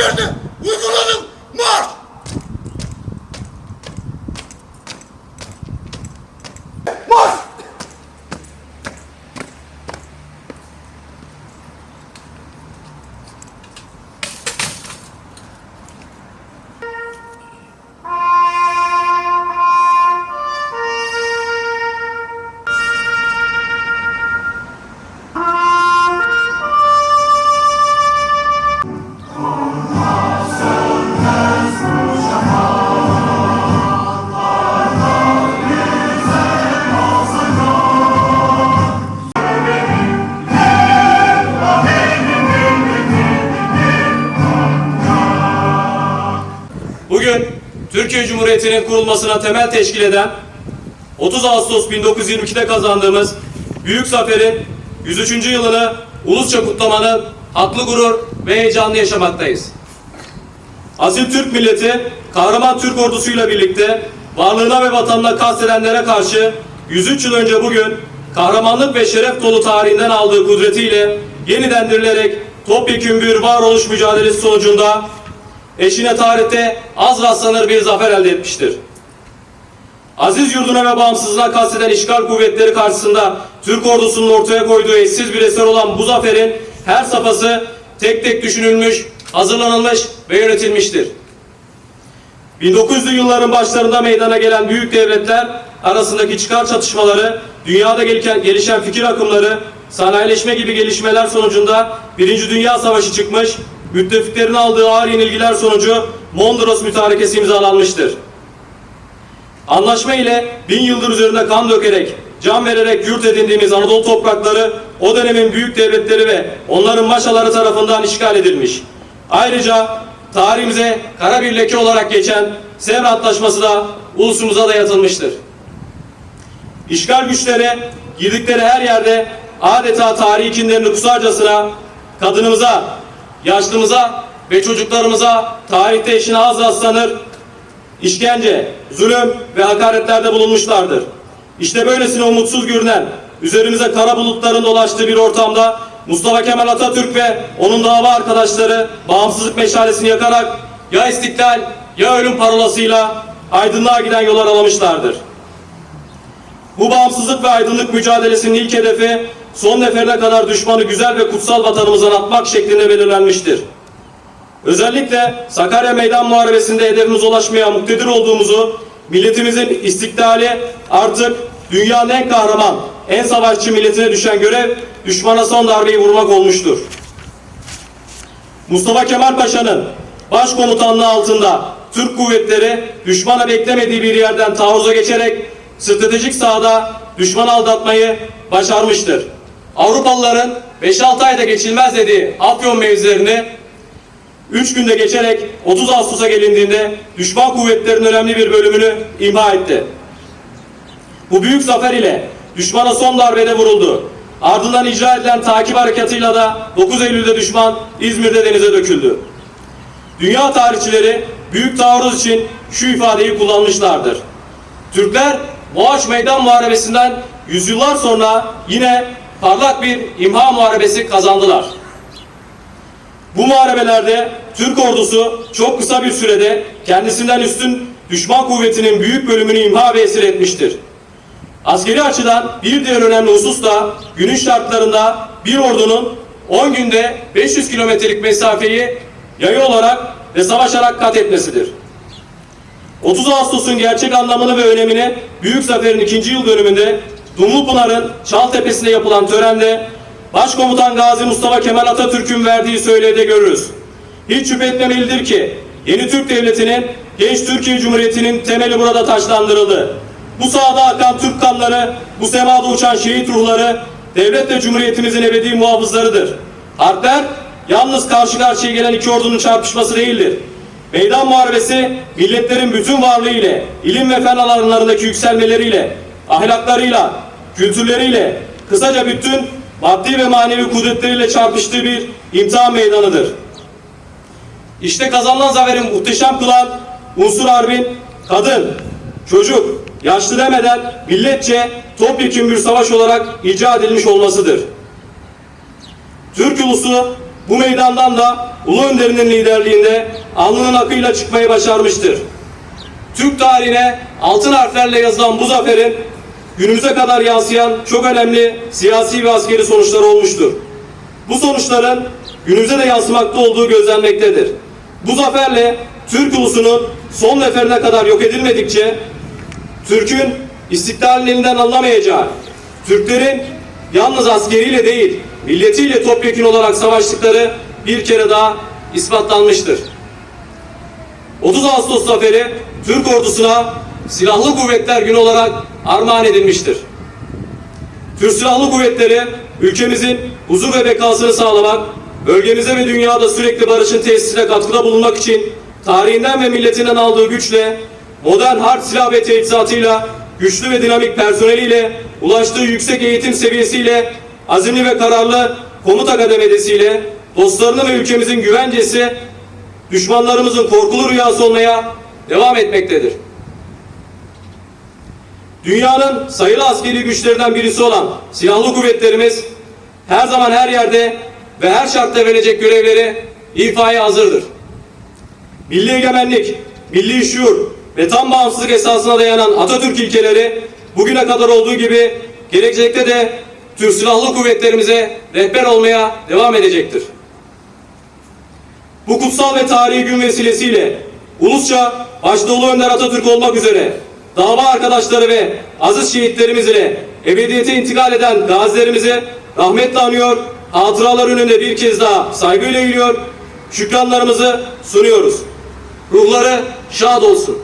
Öldürdüm. Türkiye Cumhuriyeti'nin kurulmasına temel teşkil eden 30 Ağustos 1922'de kazandığımız Büyük Zafer'in 103. yılını ulusça kutlamanın haklı gurur ve heyecanlı yaşamaktayız. Asil Türk milleti kahraman Türk ordusuyla birlikte varlığına ve vatanına kastedenlere karşı 103 yıl önce bugün kahramanlık ve şeref dolu tarihinden aldığı kudretiyle yeniden dirilerek topyekün bir varoluş mücadelesi sonucunda eşine tarihte az rastlanır bir zafer elde etmiştir. Aziz yurduna ve bağımsızlığına kasteden işgal kuvvetleri karşısında Türk ordusunun ortaya koyduğu eşsiz bir eser olan bu zaferin her safhası tek tek düşünülmüş, hazırlanılmış ve yönetilmiştir. 1900'lü yılların başlarında meydana gelen büyük devletler arasındaki çıkar çatışmaları, dünyada gelişen, gelişen fikir akımları, sanayileşme gibi gelişmeler sonucunda Birinci Dünya Savaşı çıkmış, müttefiklerin aldığı ağır yenilgiler sonucu Mondros Mütarekesi imzalanmıştır. Anlaşma ile bin yıldır üzerinde kan dökerek, can vererek yurt edindiğimiz Anadolu toprakları o dönemin büyük devletleri ve onların maşaları tarafından işgal edilmiş. Ayrıca tarihimize kara bir leke olarak geçen Sevr Antlaşması da ulusumuza dayatılmıştır. İşgal güçleri girdikleri her yerde adeta tarihi kinlerini kusarcasına kadınımıza, yaşlımıza ve çocuklarımıza tarihte eşine az rastlanır, işkence, zulüm ve hakaretlerde bulunmuşlardır. İşte böylesine umutsuz görünen, üzerimize kara bulutların dolaştığı bir ortamda Mustafa Kemal Atatürk ve onun dava arkadaşları bağımsızlık meşalesini yakarak ya istiklal ya ölüm parolasıyla aydınlığa giden yol aralamışlardır. Bu bağımsızlık ve aydınlık mücadelesinin ilk hedefi son neferine kadar düşmanı güzel ve kutsal vatanımızdan atmak şeklinde belirlenmiştir. Özellikle Sakarya Meydan Muharebesi'nde hedefimize ulaşmaya muktedir olduğumuzu, milletimizin istiklali artık dünyanın en kahraman, en savaşçı milletine düşen görev düşmana son darbeyi vurmak olmuştur. Mustafa Kemal Paşa'nın başkomutanlığı altında Türk kuvvetleri düşmana beklemediği bir yerden taarruza geçerek stratejik sahada düşmanı aldatmayı başarmıştır. Avrupalıların 5-6 ayda geçilmez dediği Afyon mevzilerini 3 günde geçerek 30 Ağustos'a gelindiğinde düşman kuvvetlerinin önemli bir bölümünü imha etti. Bu büyük zafer ile düşmana son darbede vuruldu. Ardından icra edilen takip harekatıyla da 9 Eylül'de düşman İzmir'de denize döküldü. Dünya tarihçileri büyük taarruz için şu ifadeyi kullanmışlardır. Türkler Boğaç Meydan Muharebesi'nden yüzyıllar sonra yine parlak bir imha muharebesi kazandılar. Bu muharebelerde Türk ordusu çok kısa bir sürede kendisinden üstün düşman kuvvetinin büyük bölümünü imha ve esir etmiştir. Askeri açıdan bir diğer önemli husus da günün şartlarında bir ordunun 10 günde 500 kilometrelik mesafeyi yayı olarak ve savaşarak kat etmesidir. 30 Ağustos'un gerçek anlamını ve önemini Büyük Zafer'in ikinci yıl dönümünde Dumlupınar'ın Çaltepe'sinde yapılan törende Başkomutan Gazi Mustafa Kemal Atatürk'ün verdiği söyleyede görürüz. Hiç şüphe etmemelidir ki yeni Türk Devleti'nin genç Türkiye Cumhuriyeti'nin temeli burada taşlandırıldı. Bu sahada akan Türk kanları, bu semada uçan şehit ruhları devlet ve cumhuriyetimizin ebedi muhafızlarıdır. Harpler yalnız karşı karşıya gelen iki ordunun çarpışması değildir. Meydan muharebesi milletlerin bütün varlığı ile, ilim ve fen alanlarındaki yükselmeleriyle, ahlaklarıyla, kültürleriyle, kısaca bütün maddi ve manevi kudretleriyle çarpıştığı bir imtihan meydanıdır. İşte kazanılan zaferin muhteşem kılan unsur harbin kadın, çocuk, yaşlı demeden milletçe topyekun bir savaş olarak icra edilmiş olmasıdır. Türk ulusu Bu meydandan da Ulu Önder'in liderliğinde alnının akıyla çıkmayı başarmıştır. Türk tarihine altın harflerle yazılan bu zaferin günümüze kadar yansıyan çok önemli siyasi ve askeri sonuçları olmuştur. Bu sonuçların günümüze de yansımakta olduğu gözlenmektedir. Bu zaferle Türk ulusunun son neferine kadar yok edilmedikçe Türk'ün istiklalin elinden alınamayacağı, Türklerin yalnız askeriyle değil, milletiyle topyekun olarak savaştıkları bir kere daha ispatlanmıştır. 30 Ağustos zaferi Türk ordusuna Silahlı Kuvvetler Günü olarak armağan edilmiştir. Türk Silahlı Kuvvetleri ülkemizin huzur ve bekasını sağlamak, bölgemize ve dünyada sürekli barışın tesisine katkıda bulunmak için tarihinden ve milletinden aldığı güçle, modern harp silah ve teçhizatıyla, güçlü ve dinamik personeliyle, ulaştığı yüksek eğitim seviyesiyle, azimli ve kararlı komuta kademedesiyle, dostlarını ve ülkemizin güvencesi, düşmanlarımızın korkulu rüyası olmaya devam etmektedir. Dünyanın sayılı askeri güçlerinden birisi olan silahlı kuvvetlerimiz her zaman her yerde ve her şartta verecek görevleri ifaya hazırdır. Milli egemenlik, milli şuur ve tam bağımsızlık esasına dayanan Atatürk ilkeleri bugüne kadar olduğu gibi gelecekte de Türk Silahlı Kuvvetlerimize rehber olmaya devam edecektir. Bu kutsal ve tarihi gün vesilesiyle ulusça başta Ulu Önder Atatürk olmak üzere dava arkadaşları ve aziz şehitlerimiz ile ebediyete intikal eden gazilerimizi rahmetle anıyor, hatıralar önünde bir kez daha saygıyla eğiliyor, şükranlarımızı sunuyoruz. Ruhları şad olsun.